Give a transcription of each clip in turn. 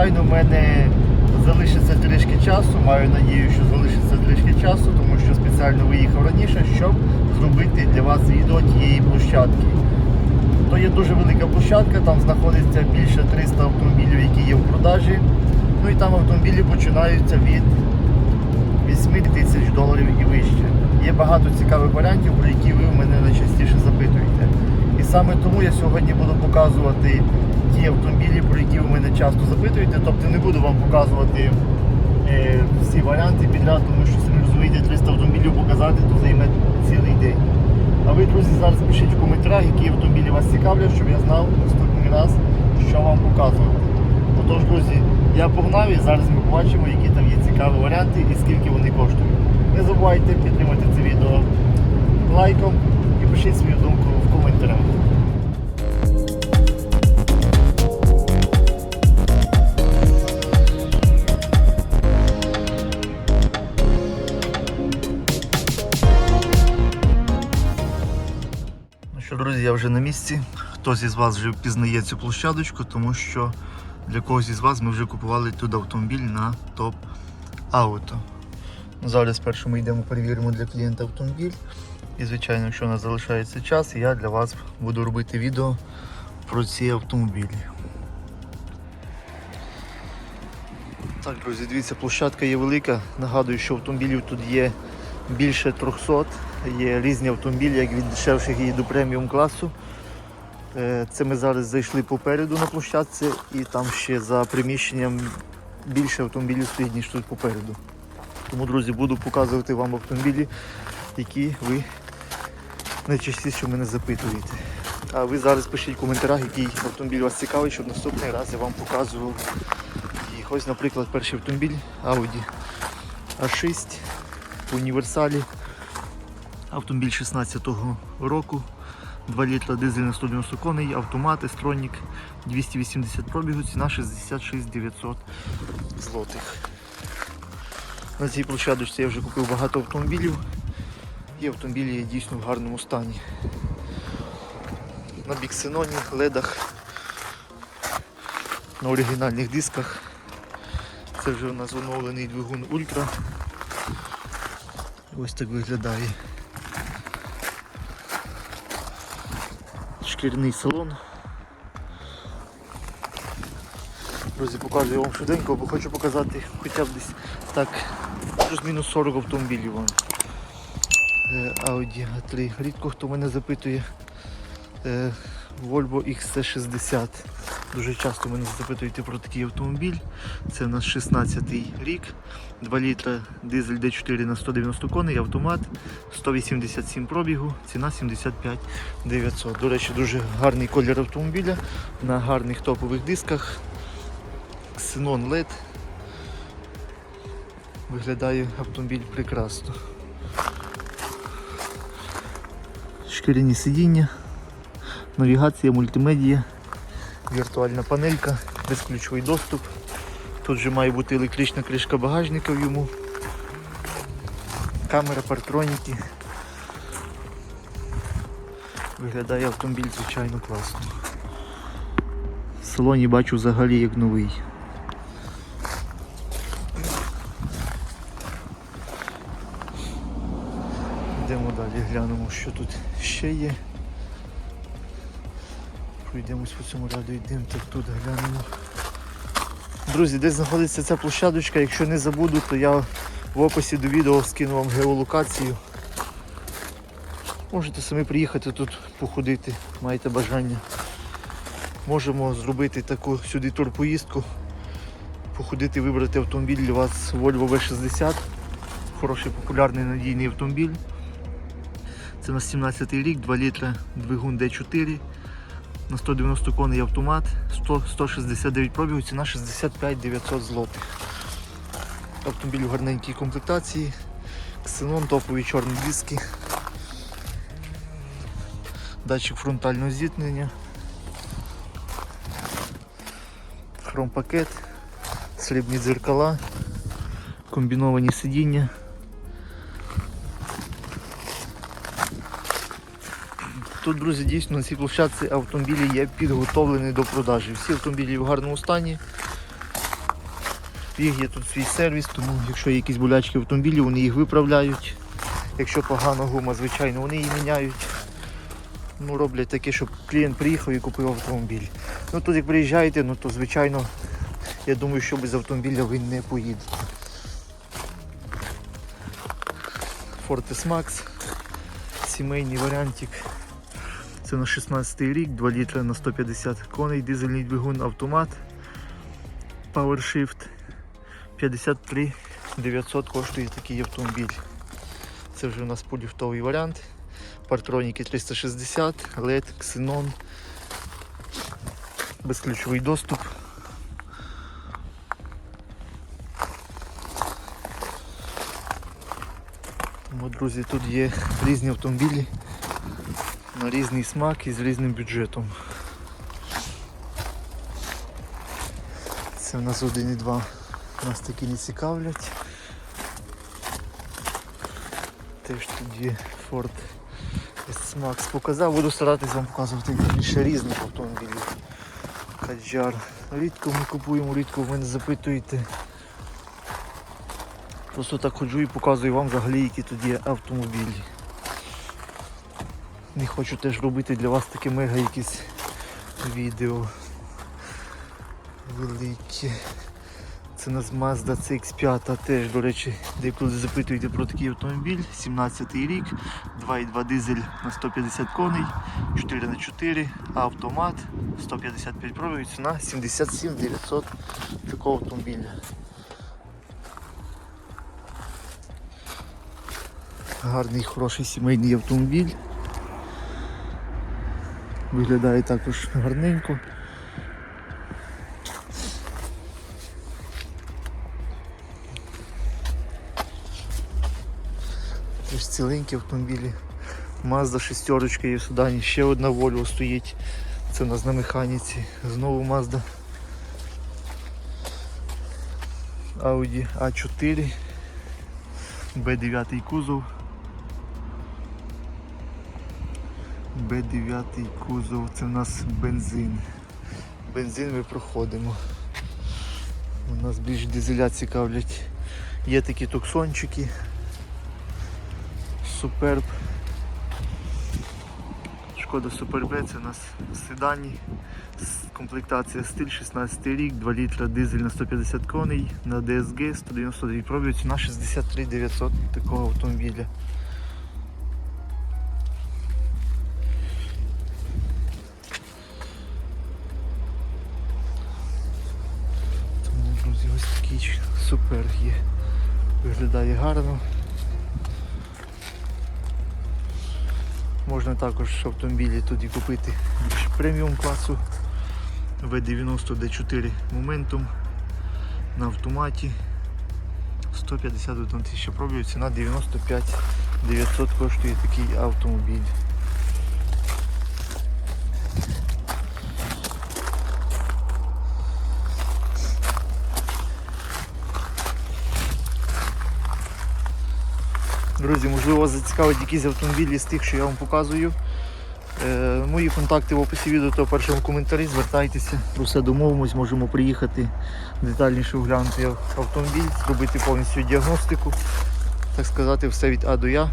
звичайно, в мене залишиться трішки часу. Маю надію, що залишиться трішки часу, тому що спеціально виїхав раніше, щоб зробити для вас відео тієї площадки. То є дуже велика площадка, там знаходиться більше 300 автомобілів, які є в продажі. Ну і там автомобілі починаються від 8 тисяч доларів і вище. Є багато цікавих варіантів, про які ви в мене найчастіше запитуєте. І саме тому я сьогодні буду показувати ті автомобілі, про які ви мене часто запитуєте. Тобто не буду вам показувати е, всі варіанти підряд, тому що самі розумієте, 300 автомобілів показати, то займе цілий день. А ви, друзі, зараз пишіть в коментарях, які автомобілі вас цікавлять, щоб я знав наступний раз, що вам показувати. Отож, друзі, я погнав і зараз ми побачимо, які там є цікаві варіанти і скільки вони коштують. Не забувайте підтримати це відео лайком і пишіть свою думку в коментарях. Я вже на місці. Хтось із вас вже впізнає цю площадочку, тому що для когось із вас ми вже купували тут автомобіль на топ ауто. Ну, Зараз спершу ми йдемо перевіримо для клієнта автомобіль. І, звичайно, якщо у нас залишається час, я для вас буду робити відео про ці автомобілі. Так, друзі, дивіться, площадка є велика. Нагадую, що автомобілів тут є більше 300. Є різні автомобілі, як від дешевших і до преміум класу. Е, Це ми зараз зайшли попереду на площадці і там ще за приміщенням більше автомобілів стоїть, ніж тут попереду. Тому, друзі, буду показувати вам автомобілі, які ви найчастіше мене запитуєте. А ви зараз пишіть в коментарях, який автомобіль вас цікавий, щоб наступний раз я вам показував їх. Ось, наприклад, перший автомобіль Audi A6 в універсалі. Автомобіль 16-го року. 2 літра дизель на 190 коней, автомат, Стронік 280 пробігу, ціна 66 900 злотих. На цій площадочці я вже купив багато автомобілів. І автомобілі є дійсно в гарному стані. На біксеноні, ледах, на оригінальних дисках. Це вже у нас оновлений двигун Ультра. Ось так виглядає. Шкіряний салон. Друзі, показую вам швиденько, бо хочу показати хоча б десь так плюс-мінус 40 автомобілів вам. Е, Audi A3. Рідко хто мене запитує. Е, Volvo XC60. Дуже часто мене запитуєте про такий автомобіль. Це у нас 16-й рік. 2 літра дизель D4 на 190 коней, автомат, 187 пробігу, ціна 75 900. До речі, дуже гарний колір автомобіля на гарних топових дисках. Xenon LED. Виглядає автомобіль прекрасно. Шкіряні сидіння, навігація, мультимедія, віртуальна панелька, безключовий доступ. Тут же має бути електрична кришка багажника в йому. Камера, партроніки. Виглядає автомобіль звичайно класно. В салоні бачу взагалі як новий. Йдемо далі, глянемо, що тут ще є. Пройдемось по цьому ряду, йдемо так тут глянемо. Друзі, де знаходиться ця площадочка, якщо не забуду, то я в описі до відео скину вам геолокацію. Можете самі приїхати тут походити, маєте бажання. Можемо зробити таку сюди турпоїздку, походити, вибрати автомобіль для вас Volvo V60. Хороший популярний надійний автомобіль. Це на 17 рік, 2 літра двигун D4 на 190 коней автомат, 100, 169 пробігу, ціна 65 900 злотих. Автомобіль в гарненькій комплектації, ксенон, топові чорні диски, датчик фронтального зіткнення, хромпакет, срібні дзеркала, комбіновані сидіння. Тут друзі, дійсно на цій площадці автомобілі є підготовлені до продажі. Всі автомобілі в гарному стані. Їх є тут свій сервіс, тому якщо є якісь болячки в автомобілі, вони їх виправляють. Якщо погана гума, звичайно, вони її міняють. Ну, роблять таке, щоб клієнт приїхав і купив автомобіль. Ну тут як приїжджаєте, ну то звичайно, я думаю, що без автомобіля ви не поїдете. Fortis Max, сімейний варіантик. Це на 16 рік, 2 літри на 150 коней, дизельний двигун, автомат, PowerShift. 53 900 коштує такий автомобіль. Це вже у нас поліфтовий варіант. Партроніки 360, LED, Xenon, безключовий доступ. Тому, друзі, тут є різні автомобілі на різний смак і з різним бюджетом. Це у нас 1,2 нас такі не цікавлять. Теж є Ford S-Max показав, буду старатись вам показувати більше різних автомобілів. Каджар. Рідко ми купуємо, рідко ви мене запитуєте. Просто так ходжу і показую вам взагалі, які тут є автомобілі. Не хочу теж робити для вас таке мега якісь відео великі. Це у нас Mazda CX5 теж, до речі, деколи запитуєте про такий автомобіль, 17 рік, 2,2 дизель на 150 коней, 4х4, автомат, 155 пробігів, ціна 77 900 такого автомобіля. Гарний, хороший сімейний автомобіль. Виглядає також гарненько. Теж ціленькі автомобілі. Mazda шестерочка є в Судані, ще одна Volvo стоїть. Це у нас на механіці. Знову Mazda. Audi A4. B9 кузов. Б9 кузов, це у нас бензин. Бензин ми проходимо. У нас більш дизеля цікавлять. Є такі туксончики. Суперб. Шкода Суперб, це у нас в седані. Комплектація стиль 16 рік, 2 літра дизель на 150 коней, на DSG 192 пробів, ціна 63 900 такого автомобіля. Також автомобілі тоді купити більш преміум класу V90 D4 Momentum на автоматі. 151 тисяча пробів, ціна 95 900 коштує такий автомобіль. Друзі, можливо, вас зацікавить якісь автомобілі з тих, що я вам показую. Е, мої контакти в описі відео та в першому коментарі. Звертайтеся, про все домовимось, можемо приїхати детальніше оглянути автомобіль, зробити повністю діагностику, так сказати, все від А до Я.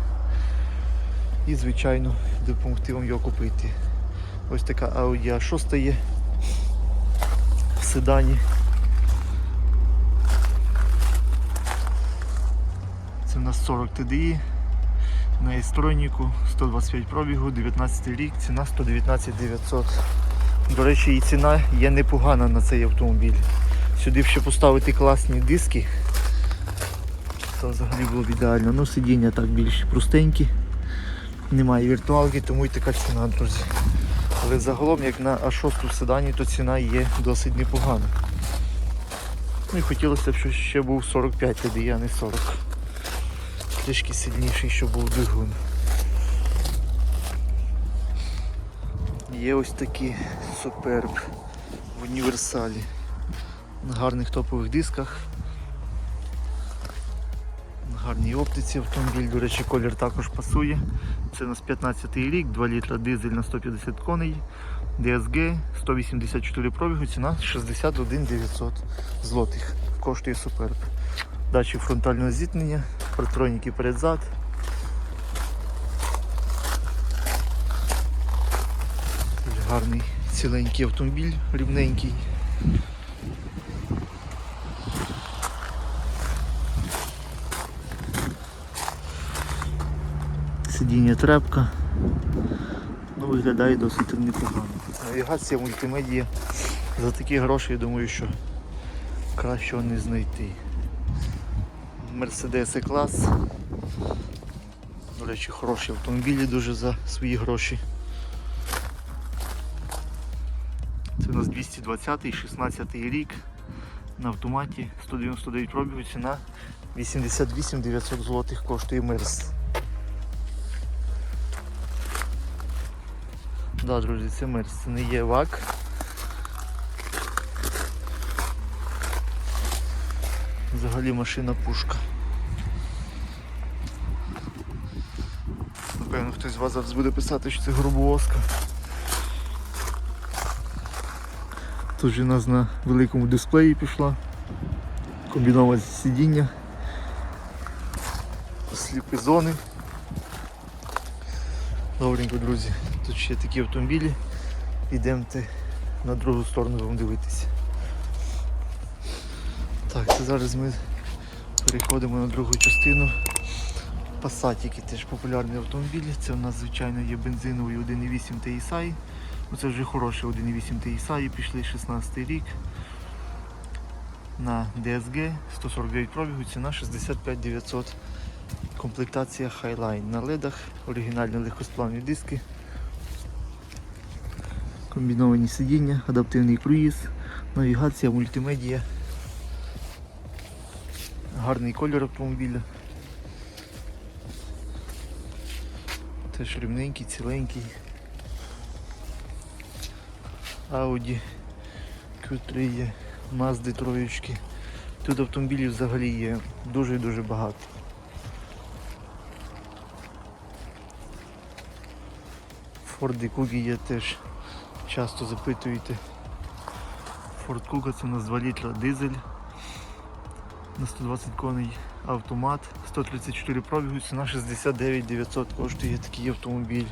І, звичайно, допомогти вам його купити. Ось така Audi A6 є в седані. У нас 40 TDI на електроніку, 125 пробігу, 19 рік, ціна 119 900. До речі, і ціна є непогана на цей автомобіль. Сюди ще поставити класні диски, то взагалі було б ідеально. Ну, сидіння так більш простенькі, немає віртуалки, тому і така ціна, друзі. Але загалом, як на А6 в седані, то ціна є досить непогана. Ну і хотілося б, щоб ще був 45 TDI, а не 40 трішки сильніший, щоб був двигун. Є ось такі суперб в універсалі. На гарних топових дисках. На гарній оптиці автомобіль, до речі, колір також пасує. Це у нас 15 рік, 2 літра дизель на 150 коней. DSG 184 пробігу, ціна 61 900 злотих. Коштує суперб. Датчик фронтального зіткнення, партроніки перед-зад. Гарний ціленький автомобіль, рівненький. Сидіння трепка. Ну, виглядає досить непогано. Навігація, мультимедія. За такі гроші, я думаю, що кращого не знайти. Mercedes E-клас. До речі, хороші автомобілі дуже за свої гроші. Це у нас 220 16 рік. На автоматі 199 пробігу, ціна 88 900 злотих коштує Мерс. Да, друзі, це Мерс, це не є ВАК. Взагалі машина пушка. Напевно, хтось з вас зараз буде писати, що це грубовозка. Тут у нас на великому дисплеї пішла. Комбіноване сидіння. Сліпі зони. Добренько, друзі. Тут ще такі автомобілі. Ідемте на другу сторону будемо дивитися. Зараз ми переходимо на другу частину. Пасатіки теж популярні автомобілі. Це у нас, звичайно, є бензиновий 1.8 TSI. Ну, Це вже хороший 1.8 TSI, пішли 16 рік. На DSG 149 пробігу, ціна 65 900. Комплектація Highline на ледах, оригінальні легкосплавні диски, комбіновані сидіння, адаптивний круїз, навігація, мультимедія. Гарний колір автомобіля. Теж рівненький, ціленький. Audi Q3 є, Mazda троєчки. Тут автомобілів взагалі є дуже дуже багато. Форди Кугі є теж часто запитуєте. Форд Куга це у нас 2 літра дизель на 120 коней автомат, 134 пробігу, ціна 69 900 коштує такий автомобіль.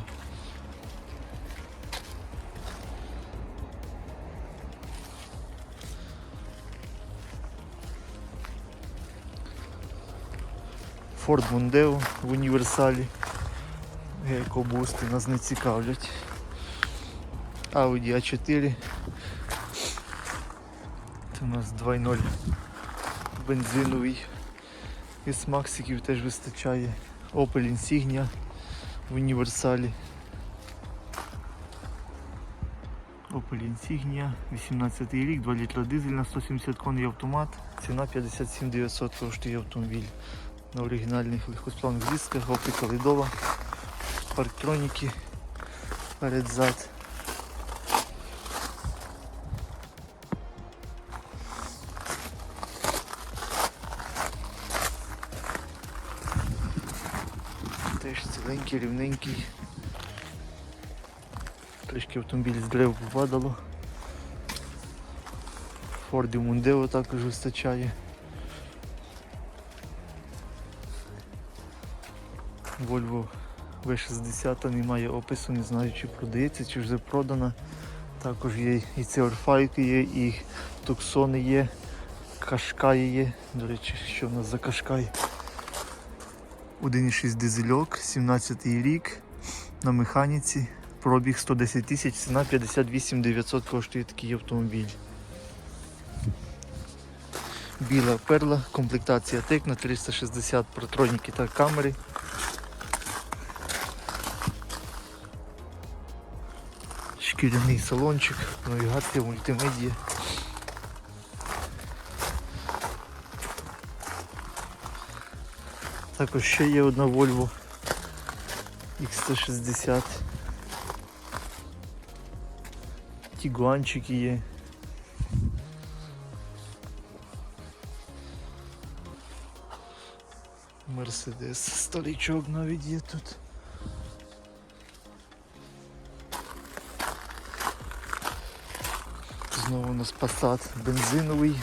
Ford Mondeo в універсалі. Екобусти нас не цікавлять. Audi A4. Це у нас 2.0 бензиновий. Із Максиків теж вистачає. Opel Insignia в універсалі. Opel Insignia, 18 рік, 2 літра дизель на 170 коней автомат. Ціна 57 900 коштує автомобіль. На оригінальних легкосплавних дисках, оптика ледова, парктроніки перед-зад. Теж рівненький. Трішки автомобіль з дерев попадало. Форді Мундео також вистачає. Volvo V60 немає опису, не знаю чи продається, чи вже продана. Також є і Цеорфайки є, і Туксони є, Кашкаї є. До речі, що в нас за Кашкай? 1,6 дизельок, 17 рік на механіці. Пробіг 110 тисяч, ціна 58 900 коштує такий автомобіль. Біла перла, комплектація тек на 360 протроніки та камери. Шкіряний салончик, навігація, мультимедія. Також ще є одна Volvo X160. Тігуанчики є. Мерседес, столічок навіть є тут. Знову у нас пасад бензиновий.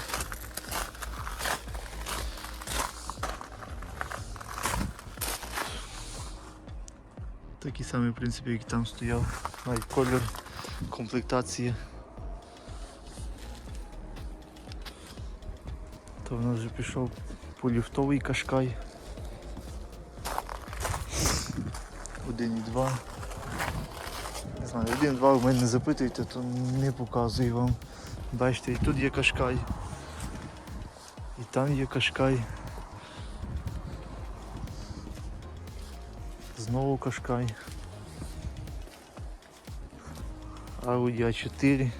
Самий, в принципі, як там стояв. Навіть колір, комплектація. То в нас вже пішов поліфтовий кашкай. 1,2. Не знаю, 1-2 в мене не запитуйте, то не показую вам. Бачите, і тут є кашкай. І там є кашкай. Знову кашкай. Audi A4.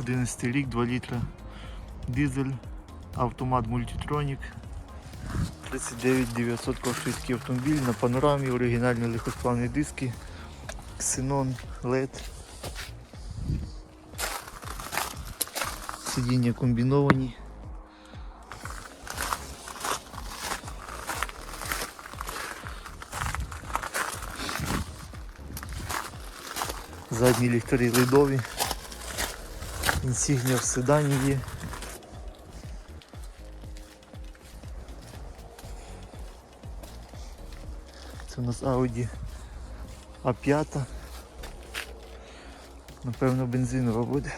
Одинадцятий рік, 2 літра дизель, автомат мультитронік. 39 900 коштує автомобіль на панорамі, оригінальні легкосплавні диски, Xenon LED. Сидіння комбіновані. Задні ліхтарі ледові. Інсігнія в седані є. Це у нас Audi A5. Напевно бензинова буде.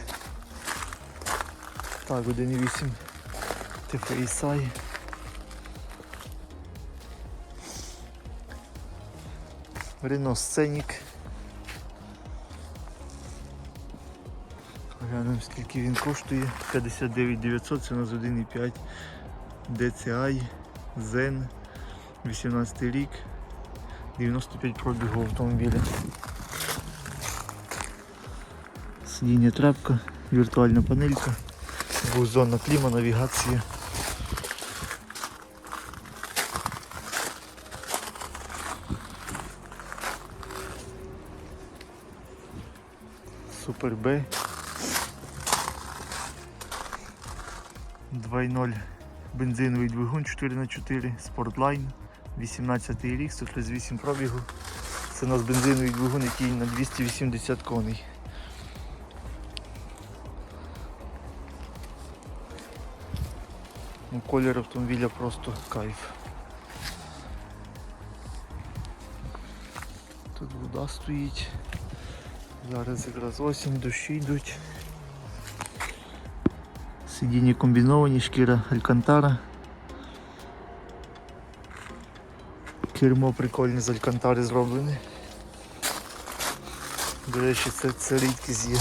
Так, 1.8 TFSI. Renault Scenic. Глянемо скільки він коштує. 59 900, це у нас 1.5 DCI Zen 18 рік. 95 пробігу автомобіля. Сидіння трапка, віртуальна панелька, двохзонна кліма, навігація. Супер Б. 2.0 бензиновий двигун 4х4 Sportline. 18 рік, 138 пробігу. Це у нас бензиновий двигун, який на 280 коней. Ну, колір автомобіля просто кайф. Тут вода стоїть. Зараз якраз осінь, дощі йдуть. Сидіння комбіновані, шкіра Алькантара. Кермо прикольне з алькантари зроблене. До речі, це, це рідкість є.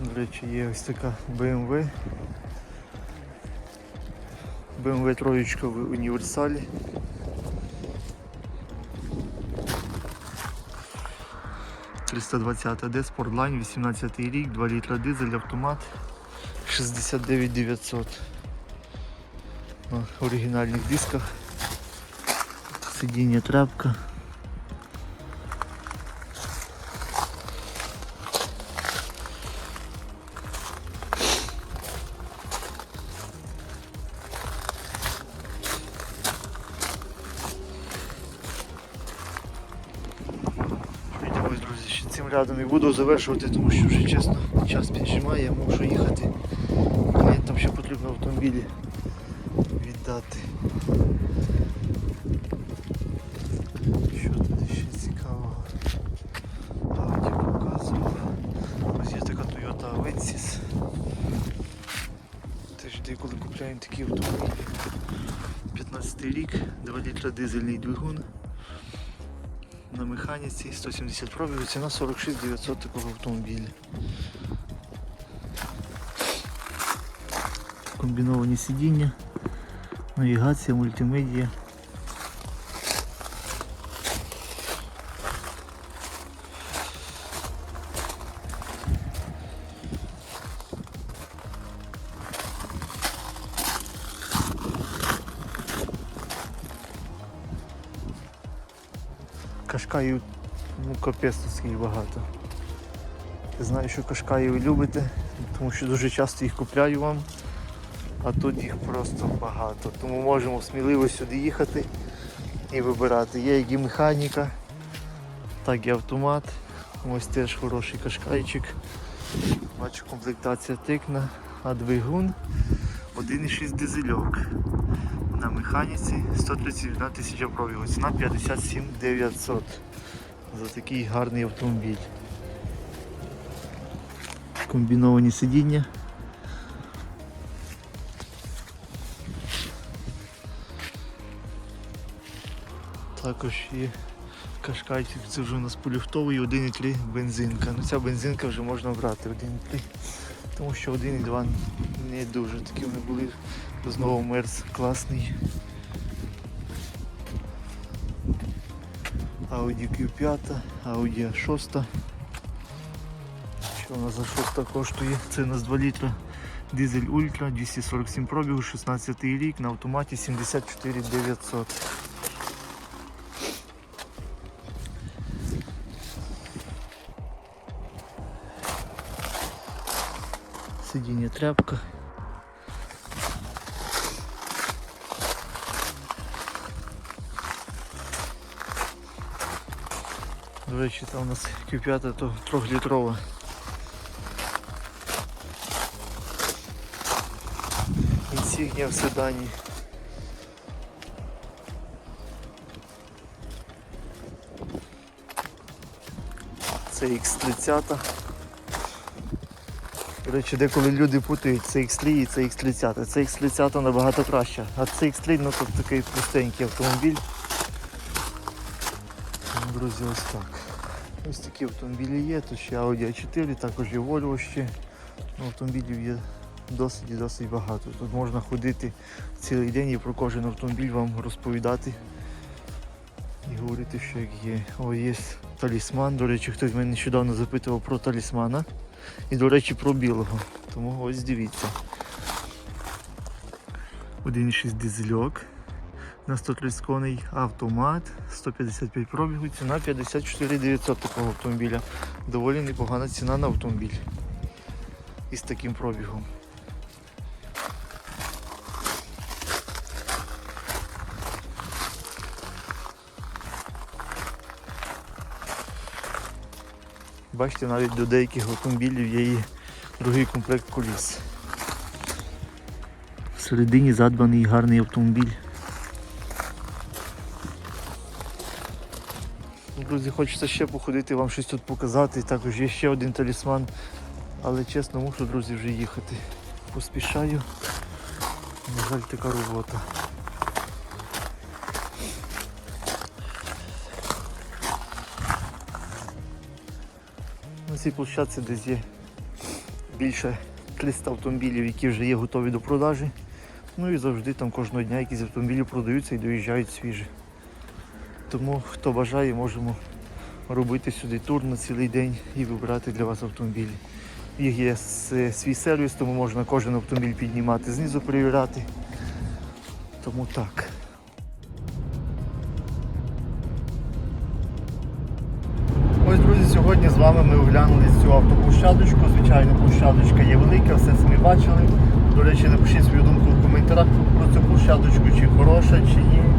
До речі, є ось така BMW. BMW троєчка в універсалі. – 320 D Sportline, 18 рік, 2 літра дизель, автомат 69 900 на оригінальних дисках. Сидіння трапка. Рядом і буду завершувати, тому що вже чесно час піджимає, я мушу їхати. Клієнтам ще потрібно автомобілі віддати. Що тут ще цікавого? Ауді показував. Ось є така Toyota Avensis. Теж деколи купляємо такі автомобілі. 15 рік, 2 літра дизельний двигун на 170 пробігів, ціна 46 900 такого автомобіля. Комбіновані сидіння, навігація, мультимедіа. Кашкаїв, ну капець тут скільки багато. Я знаю, що кашкаїв ви любите, тому що дуже часто їх купляю вам. а тут їх просто багато. Тому можемо сміливо сюди їхати і вибирати. Є як і механіка, так і автомат. Ось теж хороший кашкайчик. Бачу, комплектація тикна, а двигун 1,6 дизельок. На механіці 131 тисяча пробігу. Ціна 57 900 за такий гарний автомобіль. Комбіновані сидіння. Також є кашкайчик, це вже у нас поліфтовий 1,3 бензинка. Ну ця бензинка вже можна брати 1,3. Тому що 1,2 не дуже такі вони були. Знову мерз класний. Audi Q5, Audi 6. Що у нас за 6 коштує? Це у нас 2 літра. Дизель Ультра, 247 пробігу, 16 рік, на автоматі 74 900. Сидіння тряпка. До речі, там у нас Q5 то трьохлітрова. Інсігнія в седані. Це X30. До речі, деколи люди путають це X3 і це X30. Це X30 набагато краще. А це X3 ну, тут такий простенький автомобіль. Друзі, ось так. Ось такі автомобілі є, тут ще Audi A4, також є Volvo ще. Ну, автомобілів є досить і досить багато. Тут можна ходити цілий день і про кожен автомобіль вам розповідати і говорити, що як є. О, є талісман. До речі, хтось мене нещодавно запитував про талісмана. І, до речі, про білого. Тому ось дивіться. 1,6 дизельок на 130 коней автомат, 155 пробігу, ціна 54 900 такого автомобіля. Доволі непогана ціна на автомобіль із таким пробігом. Бачите, навіть до деяких автомобілів є і другий комплект коліс. Всередині задбаний гарний автомобіль. Друзі, хочеться ще походити, вам щось тут показати. Також є ще один талісман. Але чесно мушу, друзі, вже їхати. Поспішаю. На жаль, така робота. На цій площадці десь є більше 300 автомобілів, які вже є готові до продажі. Ну і завжди там кожного дня якісь автомобілі продаються і доїжджають свіжі. Тому хто бажає, можемо робити сюди тур на цілий день і вибирати для вас автомобілі. Їх є свій сервіс, тому можна кожен автомобіль піднімати, знизу перевіряти. Тому так. Ось, друзі, сьогодні з вами ми оглянули цю автоплощадочку. Звичайно, площадочка є велика, все самі бачили. До речі, напишіть свою думку в коментарях про цю площадочку, чи хороша, чи ні.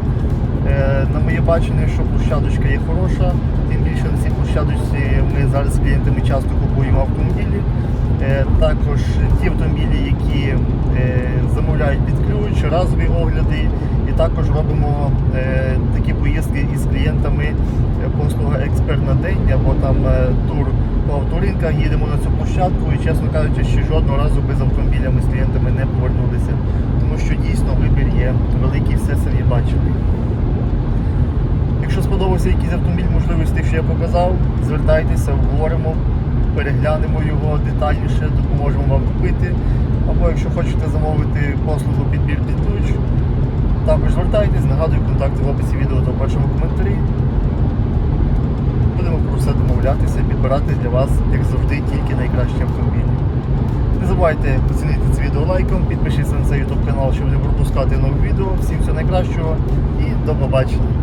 Е, на моє бачення, що площадочка є хороша, тим більше на цій площадочці ми зараз з клієнтами часто купуємо автомобілі. Е, також ті автомобілі, які е, замовляють під ключ, разові огляди. І також робимо такі поїздки із клієнтами послуга експерт на день або там тур по авторинках. Їдемо на цю площадку і, чесно кажучи, ще жодного разу без автомобіля ми з клієнтами не повернулися. Тому що дійсно вибір є великий, все самі бачили. Якщо сподобався якийсь автомобіль, можливо, з тих, що я показав, звертайтеся, обговоримо, переглянемо його детальніше, допоможемо вам купити. Або якщо хочете замовити послугу підбір під також звертайтесь, нагадую контакти в описі відео та в першому коментарі. Будемо про все домовлятися, підбирати для вас, як завжди, тільки найкращі автомобілі. Не забувайте оцінити це відео лайком, підпишіться на цей YouTube канал, щоб не пропускати нових відео. Всім всього найкращого і до побачення.